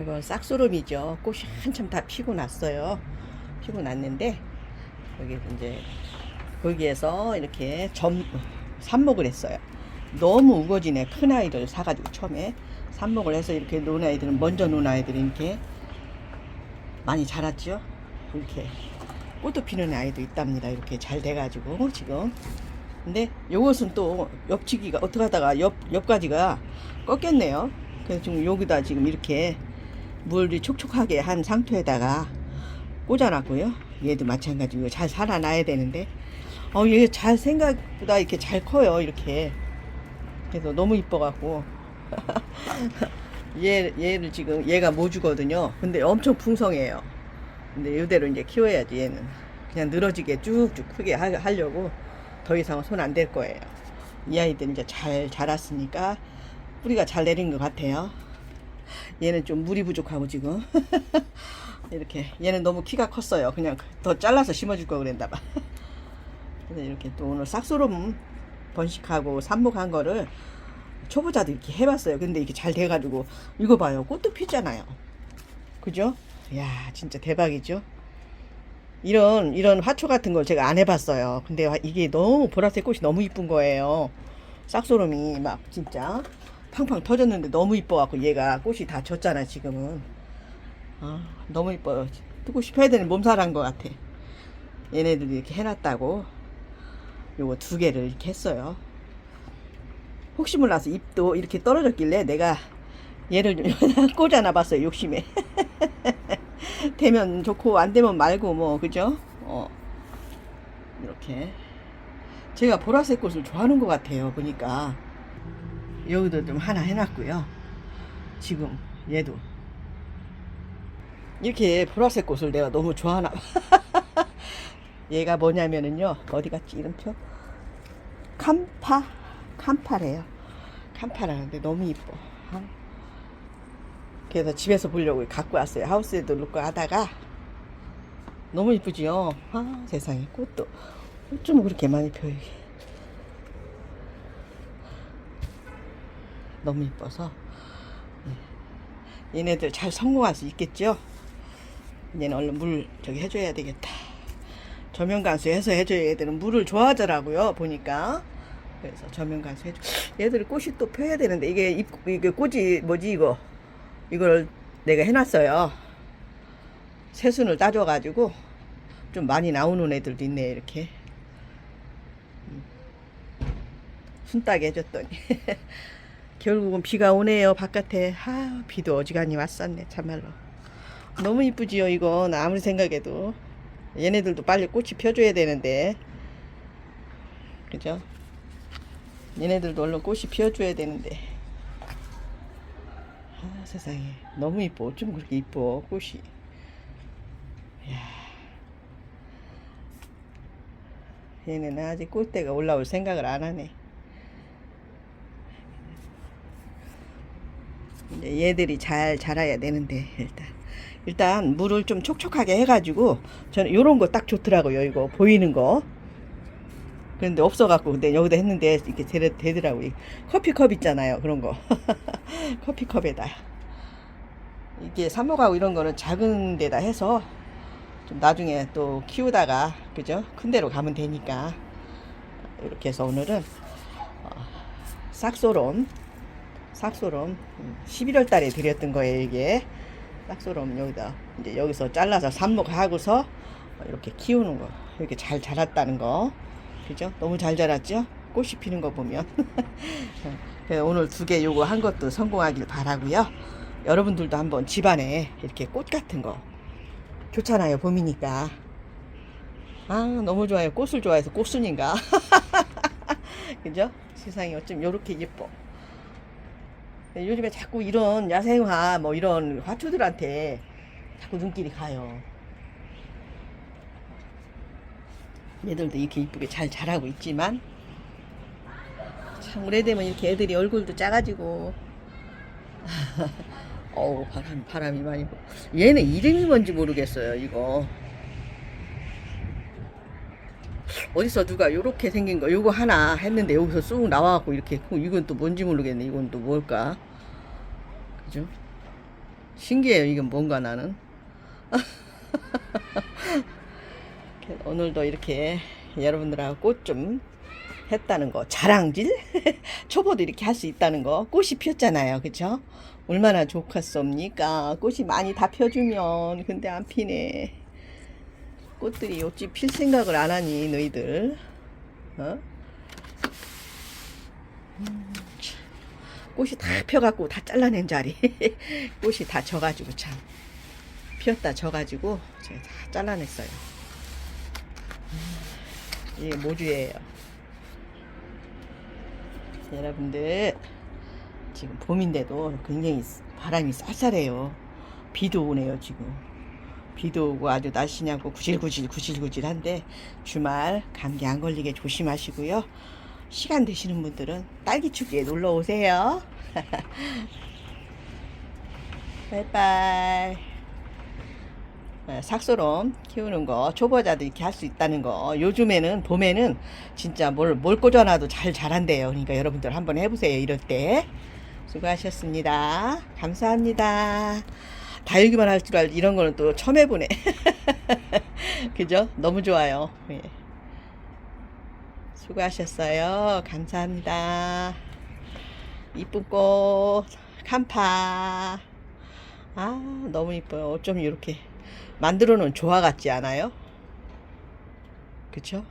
이건 싹소름이죠. 꽃이 한참 다 피고 났어요. 피고 났는데 여기 이제 거기에서 이렇게 점 삽목을 했어요. 너무 우거지네. 큰 아이들 사가지고 처음에 삽목을 해서 이렇게 놓은 아이들은 먼저 놓은 아이들이 이렇게 많이 자랐죠. 이렇게 꽃도 피는 아이도 있답니다. 이렇게 잘 돼가지고 지금. 근데 요것은 또 옆치기가 어떻게 하다가 옆 옆가지가 꺾였네요. 그래서 지금 여기다 지금 이렇게 물이 촉촉하게 한 상토에다가 꽂아놨고요. 얘도 마찬가지고 잘 살아나야 되는데, 어, 얘 잘 생각보다 이렇게 잘 커요. 이렇게. 그래서 너무 이뻐갖고. 얘, 얘를 지금, 얘가 모주거든요. 근데 엄청 풍성해요. 근데 이대로 이제 키워야지, 얘는. 그냥 늘어지게 쭉쭉 크게 하, 하려고 더 이상은 손 안 댈 거예요. 이 아이들 이제 잘 자랐으니까 뿌리가 잘 내린 것 같아요. 얘는 좀 물이 부족하고 지금 이렇게 얘는 너무 키가 컸어요. 그냥 더 잘라서 심어줄 걸 그랬나 봐. 그래서 이렇게 또 오늘 싹소름 번식하고 삽목한 거를 초보자도 이렇게 해봤어요. 근데 이게 잘 돼가지고 이거 봐요. 꽃도 피잖아요. 그죠? 야 진짜 대박이죠. 이런 이런 화초 같은 걸 제가 안 해봤어요. 근데 이게 너무 보라색 꽃이 너무 이쁜 거예요. 싹소름이 막 진짜 팡팡 터졌는데 너무 이뻐갖고 얘가 꽃이 다 졌잖아 지금은. 아 너무 이뻐요. 뜨고 싶어야 되는 몸살한 것 같아. 얘네들이 이렇게 해놨다고 요거 두 개를 이렇게 했어요. 혹시 몰라서 잎도 이렇게 떨어졌길래 내가 얘를 좀 여기다 꽂아놔 봤어요 욕심에. 되면 좋고 안 되면 말고 뭐 그죠? 어 이렇게 제가 보라색 꽃을 좋아하는 것 같아요 보니까 여기도 좀 하나 해놨고요. 지금 얘도. 이렇게 보라색 꽃을 내가 너무 좋아하나 봐. 얘가 뭐냐면은요 어디 갔지 이름표? 캄파 캄파래요. 캄파라는데 너무 이뻐. 어? 그래서 집에서 보려고 갖고 왔어요. 하우스에도 놓고 하다가. 너무 이쁘지요. 아 세상에 꽃도. 어쩜 그렇게 많이 펴이 너무 이뻐서 예. 얘네들 잘 성공할 수 있겠죠. 얘는 얼른 물 저기 해줘야 되겠다. 저면 간수 해서 해줘야 얘들은 물을 좋아하더라고요. 보니까. 그래서 저면 간수 해줘. 얘들 꽃이 또 펴야 되는데 이게 잎 이게 꽃이 뭐지 이거 이걸 내가 해놨어요. 새순을 따줘가지고 좀 많이 나오는 애들도 있네 이렇게 음. 순 따게 해줬더니 결국은 비가 오네요 바깥에. 아 비도 어지간히 왔었네 참말로. 너무 이쁘지요 이건 아무리 생각해도. 얘네들도 빨리 꽃이 펴줘야 되는데. 그죠? 얘네들도 얼른 꽃이 피어줘야 되는데. 아, 세상에. 너무 이뻐. 어쩜 그렇게 이뻐 꽃이 이야. 얘는 아직 꽃대가 올라올 생각을 안 하네 이제 얘들이 잘 자라야 되는데 일단. 일단 물을 좀 촉촉하게 해가지고 저는 요런 거 딱 좋더라고요 이거 보이는 거. 그런데 없어갖고 근데 여기다 했는데 이렇게 되, 되더라고 요. 커피컵 있잖아요 그런 거. 커피컵에다. 이게 삽목하고 이런 거는 작은 데다 해서 좀 나중에 또 키우다가 그죠? 큰 데로 가면 되니까. 이렇게 해서 오늘은 어, 싹소롬 싹소롬. 11월 달에 드렸던 거예요 이게. 싹소롬 여기다 이제 여기서 잘라서 삽목하고서 이렇게 키우는 거. 이렇게 잘 자랐다는 거. 그죠? 너무 잘 자랐죠? 꽃이 피는 거 보면. 오늘 두 개 요거 한 것도 성공하길 바라고요. 여러분들도 한번 집안에 이렇게 꽃 같은 거 좋잖아요 봄이니까. 아 너무 좋아요. 꽃을 좋아해서 꽃순인가? 그죠? 세상이 어쩜 요렇게 예뻐. 네, 요즘에 자꾸 이런 야생화 뭐 이런 화초들한테 자꾸 눈길이 가요. 얘들도 이렇게 이쁘게 잘 자라고 있지만 참 오래되면 이렇게 애들이 얼굴도 작아지고 어우 바람 바람이 많이 불. 얘는 이름이 뭔지 모르겠어요 이거 어디서 누가 요렇게 생긴 거 요거 하나 했는데 여기서 쑥 나와갖고 이렇게 했고 이건 또 뭔지 모르겠네 이건 또 뭘까 그죠 신기해요. 이건 뭔가 나는. 오늘도 이렇게 여러분들하고 꽃 좀 했다는 거 자랑질 초보도 이렇게 할 수 있다는 거 꽃이 피었잖아요 그죠 얼마나 좋겠습니까 꽃이 많이 다 펴주면 근데 안 피네 꽃들이 어찌 필 생각을 안 하니 너희들 어? 꽃이 다 펴갖고 다 잘라낸 자리. 꽃이 다 져가지고 참. 피었다 져가지고 제가 다 잘라냈어요. 음, 이게 모주예요. 여러분들 지금 봄인데도 굉장히 바람이 쌀쌀해요. 비도 오네요 지금. 비도 오고 아주 날씨냐고 구질구질 구질구질한데 주말 감기 안 걸리게 조심하시고요 시간 되시는 분들은 딸기 축제에 놀러 오세요. 바이바이. 네, 삭소롬 키우는 거 초보자도 이렇게 할 수 있다는 거. 요즘에는 봄에는 진짜 뭘, 뭘 꽂아놔도 잘 자란대요. 그러니까 여러분들 한번 해보세요 이럴 때. 수고하셨습니다. 감사합니다. 다육이만 할 줄 알지 이런 거는 또 처음 해보네. 그죠? 너무 좋아요. 예. 수고하셨어요 감사합니다 이쁜 꽃 칸파 아 너무 이뻐요 어쩜 이렇게 만들어 놓은 조화 같지 않아요? 그쵸?